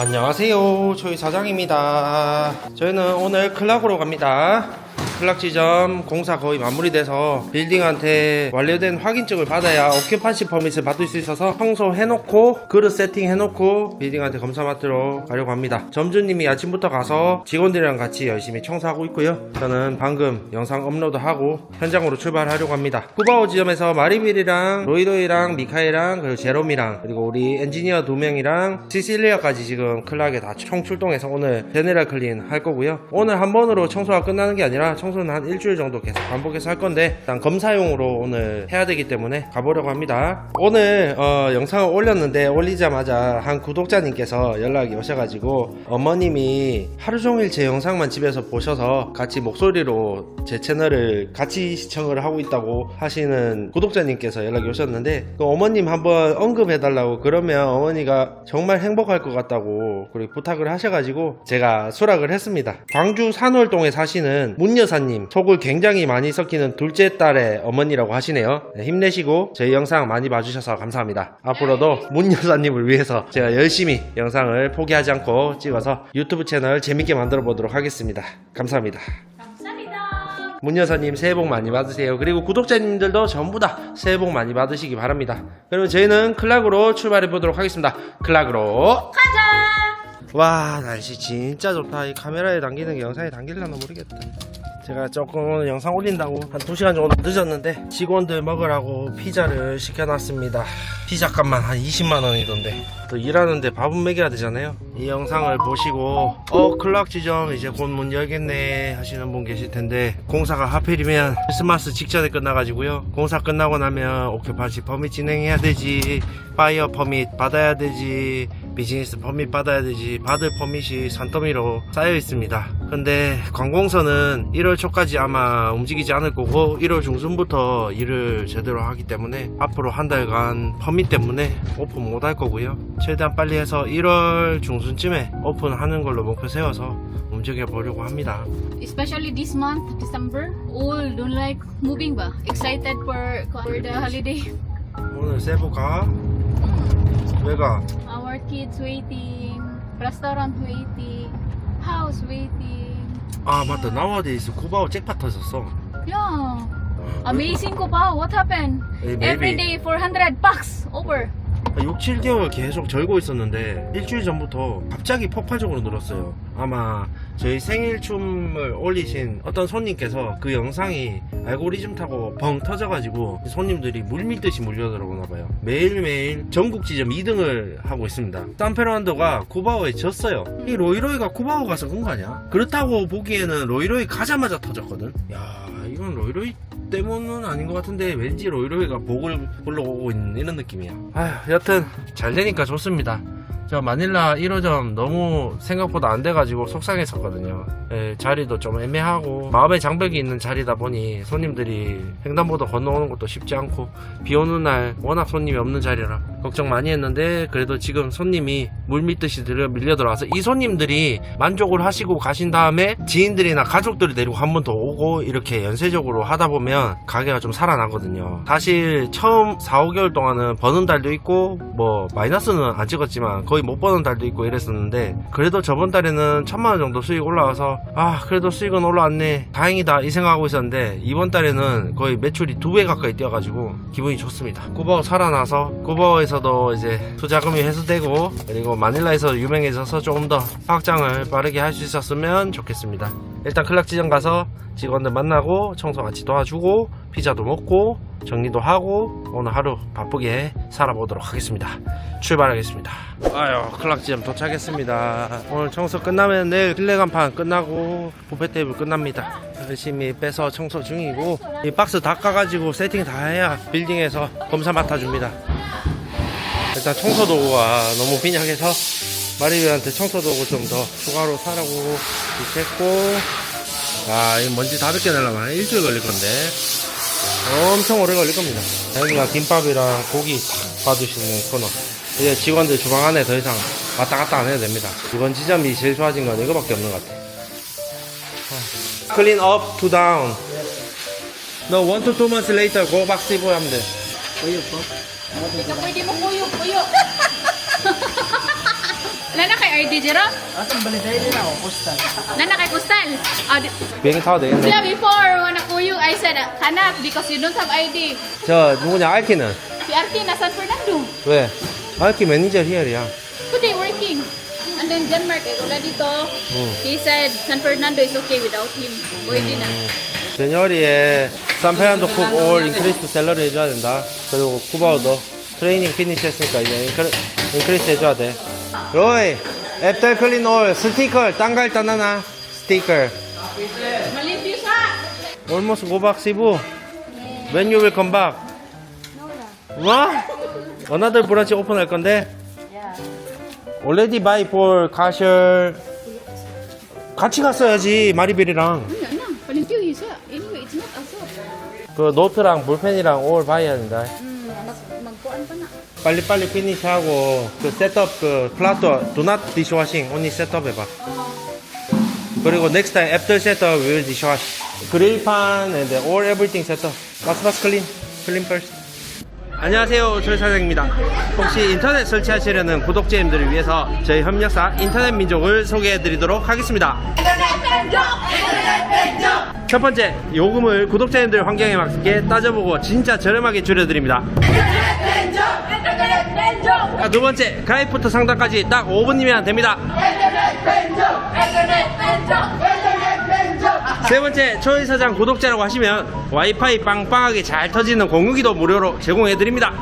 안녕하세요. 저희 사장입니다. 저희는 오늘 클락으로 갑니다. 클락 지점 공사 거의 마무리돼서 빌딩한테 완료된 확인증을 받아야 오큐판시 퍼밋을 받을 수 있어서 청소 해놓고 그릇 세팅 해놓고 빌딩한테 검사 맡으러 가려고 합니다. 점주님이 아침부터 가서 직원들이랑 같이 열심히 청소하고 있고요. 저는 방금 영상 업로드하고 현장으로 출발하려고 합니다. 쿠바오 지점에서 마리빌이랑 로이로이랑 미카이랑 그리고 제롬이랑 그리고 우리 엔지니어 두 명이랑 시실리아까지 지금 클락에 다 총 출동해서 오늘 제네랄 클린 할 거고요. 오늘 한 번으로 청소가 끝나는 게 아니라 청 소는 한 일주일 정도 계속 반복해서 할 건데 일단 검사용으로 오늘 해야 되기 때문에 가보려고 합니다. 오늘 어, 영상을 올렸는데 올리자마자 한 구독자님께서 연락이 오셔가지고 어머님이 하루 종일 제 영상만 집에서 보셔서 같이 목소리로 제 채널을 같이 시청을 하고 있다고 하시는 구독자님께서 연락이 오셨는데 그 어머님 한번 언급해달라고 그러면 어머니가 정말 행복할 것 같다고 그리고 부탁을 하셔가지고 제가 수락을 했습니다. 광주 산월동에 사시는 문 여사 님 속을 굉장히 많이 섞이는 둘째 딸의 어머니라고 하시네요. 네, 힘내시고 저희 영상 많이 봐주셔서 감사합니다. 앞으로도 문 여사님을 위해서 제가 열심히 영상을 포기하지 않고 찍어서 유튜브 채널 재밌게 만들어 보도록 하겠습니다. 감사합니다. 감사합니다. 문 여사님 새해 복 많이 받으세요. 그리고 구독자님들도 전부 다 새해 복 많이 받으시기 바랍니다. 그러면 저희는 클락으로 출발해 보도록 하겠습니다. 클락으로 가자. 와 날씨 진짜 좋다. 이 카메라에 담기는 게 영상에 담길려나 모르겠다. 제가 조금 영상 올린다고 한 2시간 정도 늦었는데 직원들 먹으라고 피자를 시켜놨습니다. 피자 값만 한 20만 원이던데 또 일하는데 밥은 먹여야 되잖아요. 이 영상을 보시고 어 클락 지점 이제 곧 문 열겠네 하시는 분 계실 텐데 공사가 하필이면 크리스마스 직전에 끝나가지고요. 공사 끝나고 나면 오큐파시 퍼밋 진행해야 되지 파이어 퍼밋 받아야 되지 비즈니스 퍼밋 받아야 되지 받을 퍼밋이 산더미로 쌓여 있습니다. 근데 관공서는 1월 초까지 아마 움직이지 않을 거고 1월 중순부터 일을 제대로 하기 때문에 앞으로 한 달간 퍼밋 때문에 오픈 못 할 거고요. 최대한 빨리 해서 1월 중순쯤에 오픈하는 걸로 목표 세워서 움직여 보려고 합니다. Especially this month, December, all don't like moving ba? Excited for for the holiday. 오늘 세부가 왜가 Our kids waiting, restaurant waiting, house waiting. 아 맞다 나와데이스 쿠바오 잭팟 터졌어. Yeah. Amazing ko pa. What happened? Eh, Every day 400 bucks over. 6, 7개월 계속 절고 있었는데 일주일 전부터 갑자기 폭발적으로 늘었어요. 아마 저희 생일춤을 올리신 어떤 손님께서 그 영상이 알고리즘 타고 벙 터져가지고 손님들이 물밀듯이 몰려들어오나 봐요. 매일매일 전국 지점 2등을 하고 있습니다. 산페르난도가 쿠바오에 졌어요. 이 로이로이가 쿠바오 가서 그런 거 아니야? 그렇다고 보기에는 로이로이 가자마자 터졌거든. 야 이건 로이로이 때문은 아닌 것 같은데 왠지 로이로이가 복을 불러오고 있는 이런 느낌이야. 아휴 여튼 잘 되니까 좋습니다. 저 마닐라 1호점 너무 생각보다 안 돼가지고 속상했었거든요. 예, 자리도 좀 애매하고 마음의 장벽이 있는 자리다 보니 손님들이 횡단보도 건너오는 것도 쉽지 않고 비 오는 날 워낙 손님이 없는 자리라 걱정 많이 했는데 그래도 지금 손님이 물 밀듯이 들어 밀려 들어와서 이 손님들이 만족을 하시고 가신 다음에 지인들이나 가족들을 데리고 한 번 더 오고 이렇게 연쇄적으로 하다 보면 가게가 좀 살아나거든요. 사실 처음 4, 5개월 동안은 버는 달도 있고 뭐 마이너스는 안 찍었지만 거의 못 버는 달도 있고 이랬었는데 그래도 저번 달에는 천만 원 정도 수익 올라와서 아 그래도 수익은 올라왔네 다행이다 이 생각하고 있었는데 이번 달에는 거의 매출이 두 배 가까이 뛰어가지고 기분이 좋습니다. 쿠바오 살아나서 쿠바오에서도 이제 투자금이 회수되고 그리고 마닐라에서 유명해져서 조금 더 확장을 빠르게 할 수 있었으면 좋겠습니다. 일단 클락 지점 가서 직원들 만나고 청소 같이 도와주고 피자도 먹고 정리도 하고 오늘 하루 바쁘게 살아보도록 하겠습니다. 출발하겠습니다. 아유 클락 지점 도착했습니다. 오늘 청소 끝나면 내일 실내 간판 끝나고 부페 테이블 끝납니다. 열심히 빼서 청소 중이고 이 박스 다 까가지고 세팅 다 해야 빌딩에서 검사 맡아줍니다. 일단 청소 도구가 너무 빈약해서 마리비한테 청소 도구 좀 더 추가로 사라고 지시했고 아, 이 먼지 다 벗겨내려면 한 일주일 걸릴 건데 엄청 오래 걸릴 겁니다. 여기가 김밥이랑 고기 탁 받으시는 코너. 이제 직원들 주방 안에 더 이상 왔다 갔다 안 해도 됩니다. 이번 지점이 제일 좋아진 건 이거밖에 없는 것 같아. Clean up to down. No, one to two months later, go back to 하면 돼. Ikaw pwede mo kuyo, kuyo. Nana kay RD Jero? Asang balik tayo din ako, postal. Nana kay Kustal? Ah, di- 비행기 타도 되겠네. Yeah, before ako you, I said, hanap because you don't have ID. 저 누구냐 알키는 Si Arki na San Fernando. 왜? 알키 매니저 히얼이야. Today working. And then Denmark, eh, wala dito. He said San Fernando is okay without him. Pwede na. 제니어리에 산페란도 쿡올 인크리스 셀러리 해줘야 된다. 그리고 쿠바오도 트레이닝 피니시 했으니까 이제 인크리, 인크리스 해줘야 돼. 로이, 애플 클린 올 스티커 땅갈 따나나 스티커. Sa! Almost go back Cebu. When you will come back? What? Another branch open 할 건데? Already buy for cashier. 같이 갔어야지 마리벨이랑. 그 노트랑 볼펜이랑 올 봐야 된다. Hmm, na. 빨리 빨리 피니시하고 그 셋업 그 플라토 not dishwashing only 셋업 해봐. 그리고 next time after setup we will dishwash. 그릴 판 and all everything setup. Last last clean. clean first. 안녕하세요 조희 사장입니다. 혹시 인터넷 설치하시려는 구독자님들을 위해서 저희 협력사 인터넷 민족을 소개해 드리도록 하겠습니다. 첫 번째 요금을 구독자님들 환경에 맞게 따져보고 진짜 저렴하게 줄여드립니다. 자, 두 번째 가입부터 상담까지 딱 5분이면 됩니다. 세 번째 초이 사장 구독자라고 하시면 와이파이 빵빵하게 잘 터지는 공유기도 무료로 제공해 드립니다.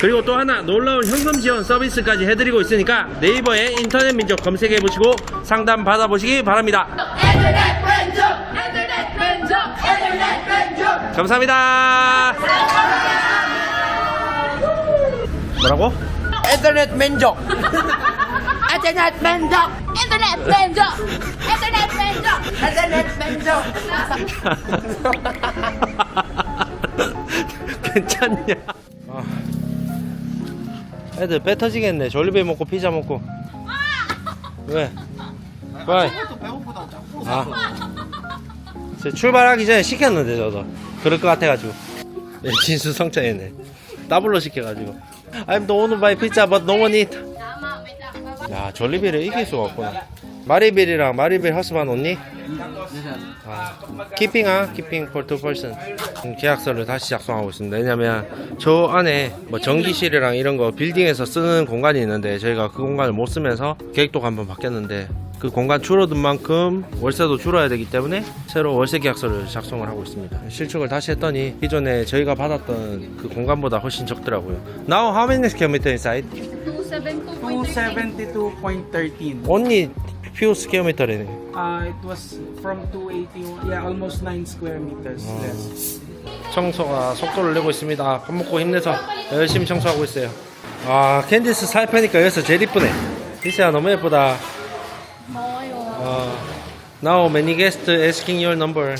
그리고 또 하나 놀라운 현금 지원 서비스까지 해드리고 있으니까 네이버에 인터넷 민족 검색해 보시고 상담 받아보시기 바랍니다. 감사합니다. 뭐라고? Internet Menjok! Internet Menjok! Internet Menjok! Internet Menjok! 괜찮냐? 아. 애들 배 터지겠네. 졸리베이 먹고 피자 먹고. 왜? 왜? 아. 저 출발하기 전에 시켰는데 저도 그럴 것 같아가지고 네, 진수 성차이네 더블로 시켜가지고 I'm the owner by pizza but no one eat 야 졸리벨을 이길 수가 없구나. 마리벨이랑 마리벨 허스반 언니? 아, 키핑아 키핑 person. 음, 계약서를 다시 작성하고 있습니다. 왜냐면 저 안에 뭐 전기실이랑 이런 거 빌딩에서 쓰는 공간이 있는데 저희가 그 공간을 못 쓰면서 계획도가 한번 바뀌었는데 그 공간 줄어든 만큼 월세도 줄어야 되기 때문에 새로 월세 계약서를 작성을 하고 있습니다. 실측을 다시 했더니 기존에 저희가 받았던 그 공간보다 훨씬 적더라고요. Now how many square meter inside? 272.13. 272.13. Only few square meter이네 Uh, it was from 281, yeah, almost 9 square meters less. 청소가 속도를 내고 있습니다. 밥 먹고 힘내서 열심히 청소하고 있어요. 아, 캔디스 살 빼니까 여기서 제일 이쁘네. 디스야 너무 예쁘다. 어, now many guests asking your number.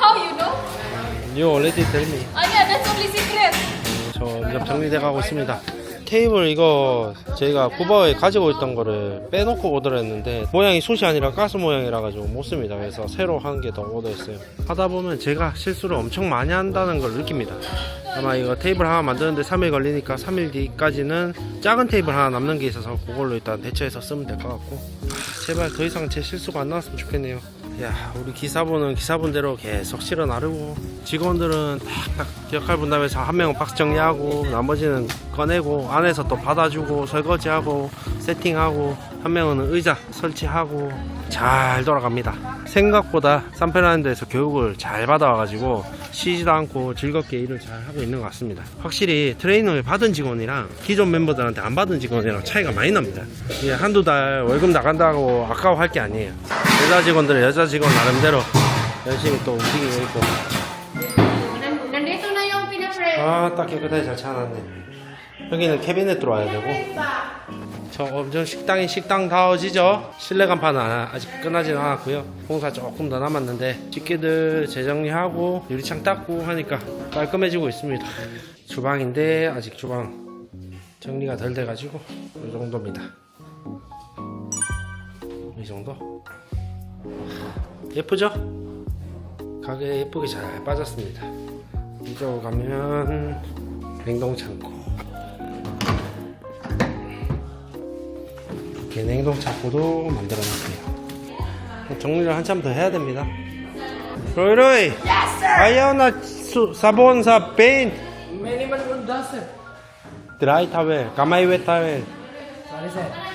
How you know? You already tell me. Oh yeah, that's only secret. 점점 정리돼 가고 있습니다. 테이블 이거 저희가 쿠바오에 가지고 있던 거를 빼놓고 오더했는데 모양이 솥이 아니라 가스 모양이라 가지고 못 씁니다. 그래서 새로 한 개 더 오더했어요. 하다 보면 제가 실수를 엄청 많이 한다는 걸 느낍니다. 아마 이거 테이블 하나 만드는데 3일 걸리니까 3일 뒤까지는 작은 테이블 하나 남는 게 있어서 그걸로 일단 대처해서 쓰면 될 것 같고 아, 제발 더 이상 제 실수가 안 나왔으면 좋겠네요. 야 우리 기사분은 기사분대로 계속 실어 나르고. 직원들은 딱딱 역할 분담해서 한 명은 박스 정리하고 나머지는 꺼내고 안에서 또 받아주고 설거지하고 세팅하고 한 명은 의자 설치하고. 잘 돌아갑니다. 생각보다 산페란드에서 교육을 잘 받아와가지고 쉬지도 않고 즐겁게 일을 잘 하고 있는 것 같습니다. 확실히 트레이닝을 받은 직원이랑 기존 멤버들한테 안 받은 직원이랑 차이가 많이 납니다. 한두 달 월급 나간다고 아까워할 게 아니에요 여자 직원들은 여자 직원 나름대로 열심히 또 움직이고 있고. 아, 딱 깨끗하게 잘 차놨네. 여기는 캐비넷으로 와야 되고. 저 엄청 식당이 식당다워지죠? 실내 간판은 아- 아직 끝나지는 않았고요. 공사 조금 더 남았는데 집게들 재정리하고 유리창 닦고 하니까 깔끔해지고 있습니다. 주방인데 아직 주방 정리가 덜 돼가지고 이 정도입니다. 이 정도? 예쁘죠? 가게 예쁘게 잘 빠졌습니다. 이쪽으로 가면 냉동창고. 이렇게 냉동창고도 만들어놨어요. 정리를 한참 더 해야 됩니다. 로이로이! 아이오나 사본사 페인. 드라이 타웰 가마이 웨 타웰. Sorry,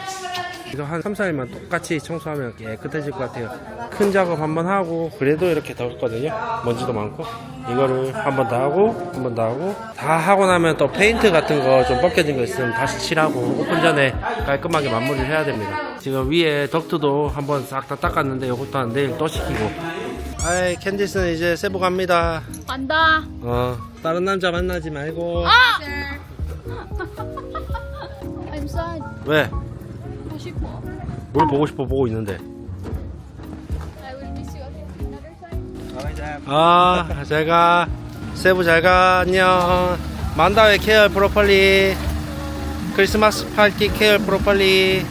이거 한 3, 4일만 똑같이 청소하면 깨끗해질 것 같아요. 큰 작업 한번 하고 그래도 이렇게 덥거든요. 먼지도 많고 이거를 한번 더 하고 한번 더 하고 다 하고 나면 또 페인트 같은 거 좀 벗겨진 거 있으면 다시 칠하고 오픈 전에 깔끔하게 마무리를 해야 됩니다. 지금 위에 덕트도 한번 싹 다 닦았는데 이것도 한 내일 또 시키고 아이 캔디스는 이제 세부 갑니다. Panda. 어 다른 남자 만나지 말고 I'm sad. 왜? Mo. 뭘 보고 싶어 보고 있는데 I will miss you again. Another time. 아, 잘가. 세부 잘가. 안녕. 만다웨 케어 프로펄리. 크리스마스 파티 케어 프로펄리.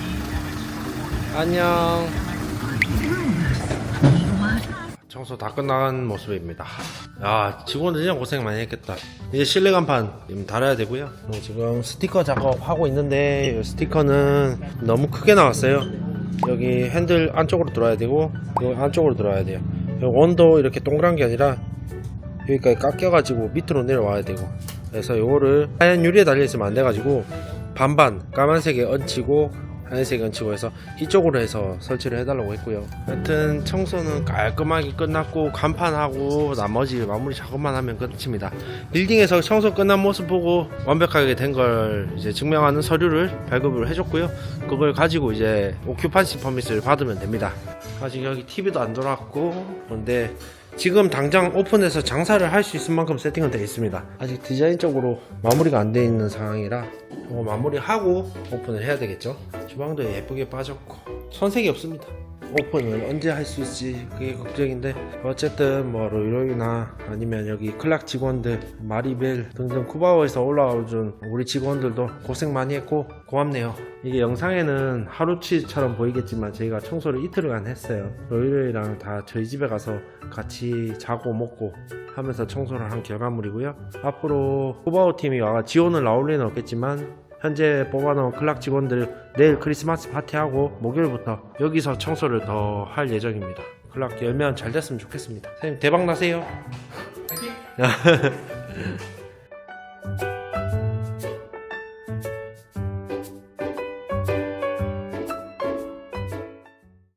안녕. 청소 다 끝난 모습입니다. 야, 직원들 진짜 고생 많이 했겠다. 이제 실내 간판 좀 달아야 되고요. 어, 지금 스티커 작업하고 있는데 이 스티커는 너무 크게 나왔어요. 여기 핸들 안쪽으로 들어야 되고 여기 안쪽으로 들어야 돼요. 원도 이렇게 동그란 게 아니라 여기까지 깎여가지고 밑으로 내려와야 되고 그래서 요거를 하얀 유리에 달려있으면 안 돼가지고 반반 까만색에 얹히고 하얀색에 얹히고 해서 이쪽으로 해서 설치를 해달라고 했고요 하여튼 청소는 깔끔하게 끝났고 간판하고 나머지 마무리 작업만 하면 끝입니다 빌딩에서 청소 끝난 모습 보고 완벽하게 된 걸 이제 증명하는 서류를 발급을 해줬고요 그걸 가지고 이제 오큐판시 퍼밋을 받으면 됩니다 아직 여기 TV도 안 돌아왔고 그런데 지금 당장 오픈해서 장사를 할 수 있을 만큼 세팅은 되어 있습니다. 아직 디자인적으로 마무리가 안 되어 있는 상황이라 마무리하고 오픈을 해야 되겠죠. 주방도 예쁘게 빠졌고 손색이 없습니다. 오픈을 언제 할 수 있을지 그게 걱정인데 어쨌든 뭐 로이로이나 아니면 여기 클락 직원들 마리벨 등등 쿠바오에서 올라와준 우리 직원들도 고생 많이 했고 고맙네요. 이게 영상에는 하루치처럼 보이겠지만 저희가 청소를 이틀간 했어요. 로이로이랑 다 저희 집에 가서 같이 자고 먹고 하면서 청소를 한 결과물이고요. 앞으로 쿠바오 팀이 와가 지원을 나올 리는 없겠지만 현재 뽑아놓은 클락 직원들 내일 크리스마스 파티하고 목요일부터 여기서 청소를 더 할 예정입니다. 클락 열면 잘 됐으면 좋겠습니다. 선생님 대박 나세요.